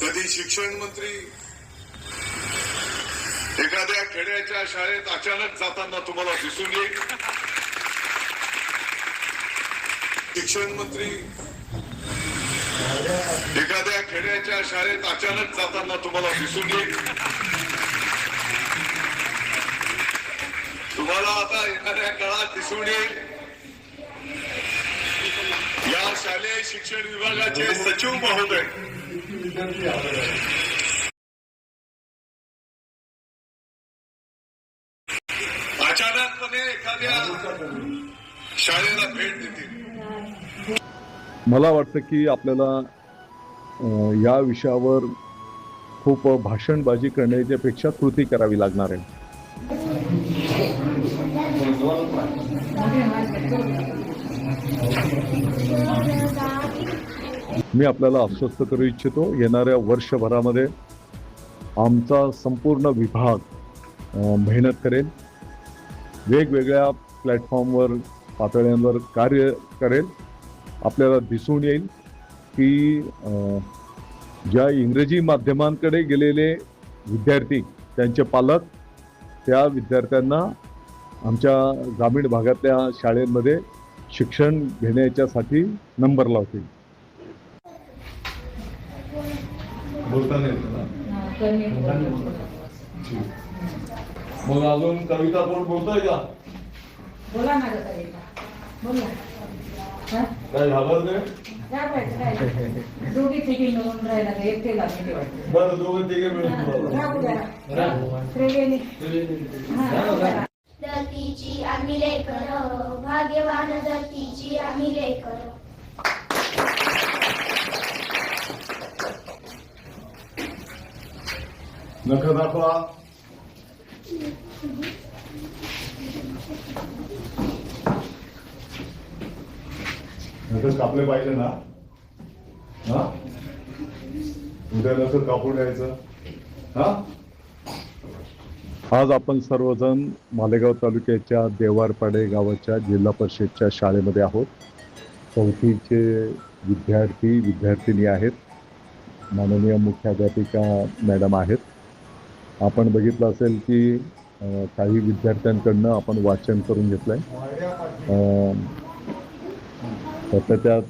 कधी शिक्षण मंत्री? एखाद्या खेड्याच्या शाळेत अचानक जाताना तुम्हाला दिसून येईल. शिक्षण मंत्री एखाद्या खेड्याच्या शाळेत अचानक जाताना तुम्हाला दिसून येईल. तुम्हाला आता एखाद्या काळात दिसून येईल. शालेय शिक्षण विभागाचे सचिव महोदय. अचानकपणे एखाद्या शाळेला भेट देतील. मला वाटतं की आपल्याला या विषयावर खूप भाषणबाजी करण्याच्या पेक्षा कृती करावी लागणार आहे. मी आपल्याला आश्वस्त करू इच्छितो येणाऱ्या वर्षभरामध्ये आमचा संपूर्ण विभाग मेहनत करेल. वेगवेगळ्या प्लॅटफॉर्मवर पातळ्यांवर कार्य करेल. आपल्याला दिसून येईल की ज्या इंग्रजी माध्यमांकडे गेलेले विद्यार्थी त्यांचे पालक त्या विद्यार्थ्यांना आमच्या ग्रामीण भागातल्या शाळेमध्ये शिक्षण घेण्याच्यासाठी नंबर लावतील मग अजून कविता कोण बोलतोय का? बोला ना गं कविता. बोला. हा? काय काय दोघी तिघी मिळून राहिला बरं दोघं तिघे मिळून धरतीची आम्ही लेकर भाग्यवान धरतीची आम्ही लेकर. नख दाखवा. नखच कापले पाहिजे ना. हा? उद्या नखच कापून द्यायचं. हा? आज आपण सर्वजण मालेगाव तालुक्याच्या देवारपाडे गावाच्या जिल्हा परिषदच्या शाळेमध्ये आहोत. चौथीचे विद्यार्थी विद्यार्थिनी आहेत. माननीय मुख्याध्यापिका मॅडम आहेत. आपण बघितलं असेल की काही विद्यार्थ्यांकडनं आपण वाचन करून घेतलं आहे तर त्यात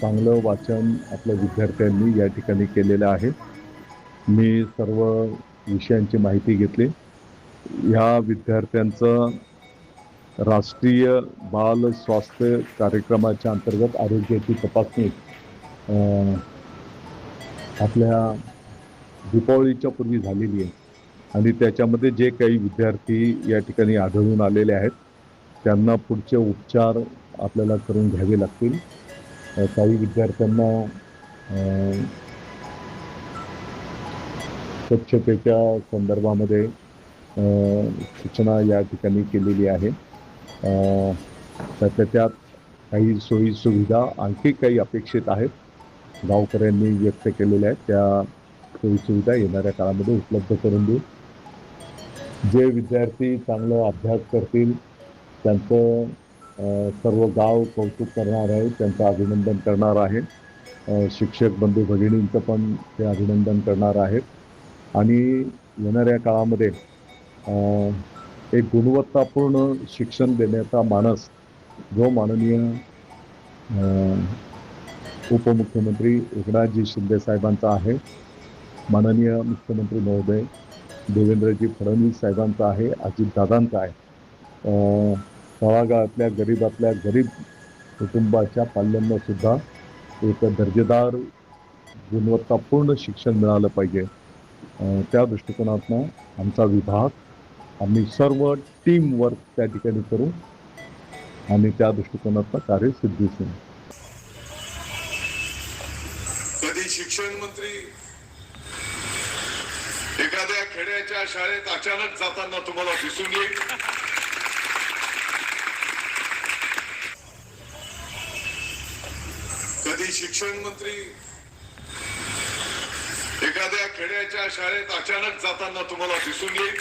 चांगलं वाचन आपल्या विद्यार्थ्यांनी या ठिकाणी केलेलं आहे. मी सर्व विषयांची माहिती घेतली. ह्या विद्यार्थ्यांचं राष्ट्रीय बाल स्वास्थ्य कार्यक्रमाच्या अंतर्गत आरोग्याची तपासणी आपल्या दीपावलीच्या पूर्वी झालेली आहे. आणि त्याच्यामध्ये जे काही विद्यार्थी या ठिकाणी आढळून आलेले आहेत त्यांना पुढचे उपचार आपल्याला करून घ्यावे लागतील. काही विद्यार्थ्यांना स्वच्छतेच्या संदर्भामध्ये सूचना या ठिकाणी केलेली आहे. तर त्याच्यात काही सोयी सुविधा आणखी काही अपेक्षित आहेत. गावकऱ्यांनी व्यक्त केलेल्या आहेत. त्या सोयी सुविधा येणाऱ्या काळामध्ये उपलब्ध करून देऊ. जे विद्यार्थी चांगलं अभ्यास करतील त्यांचं सर्व गाव कौतुक करणार आहे त्यांचं अभिनंदन करणार आहे. शिक्षक बंधू भगिनींचं पण ते अभिनंदन करणार आहेत. आणि येणाऱ्या काळामध्ये एक गुणवत्तापूर्ण शिक्षण देण्याचा मानस जो माननीय उपमुख्यमंत्री एकनाथजी शिंदे साहेबांचा आहे. माननीय मुख्यमंत्री महोदय देवेंद्रजी फडणवीस साहेबांचा आहे अजितदादांचा आहे. तळागाळातल्या गरिबातल्या गरीब कुटुंबाच्या पाल्यांनासुद्धा एक दर्जेदार गुणवत्तापूर्ण शिक्षण मिळालं पाहिजे. त्या दृष्टिकोनातनं आमचा विभाग आम्ही सर्व टीम वर्क त्या ठिकाणी करू. आणि त्या दृष्टिकोनातनं कार्य सिद्धीस कधी शिक्षण मंत्री एखाद्या खेड्याच्या शाळेत अचानक जाताना तुम्हाला दिसून येईल? कधी शिक्षण मंत्री एखाद्या खेड्याच्या शाळेत अचानक जाताना तुम्हाला दिसून येईल?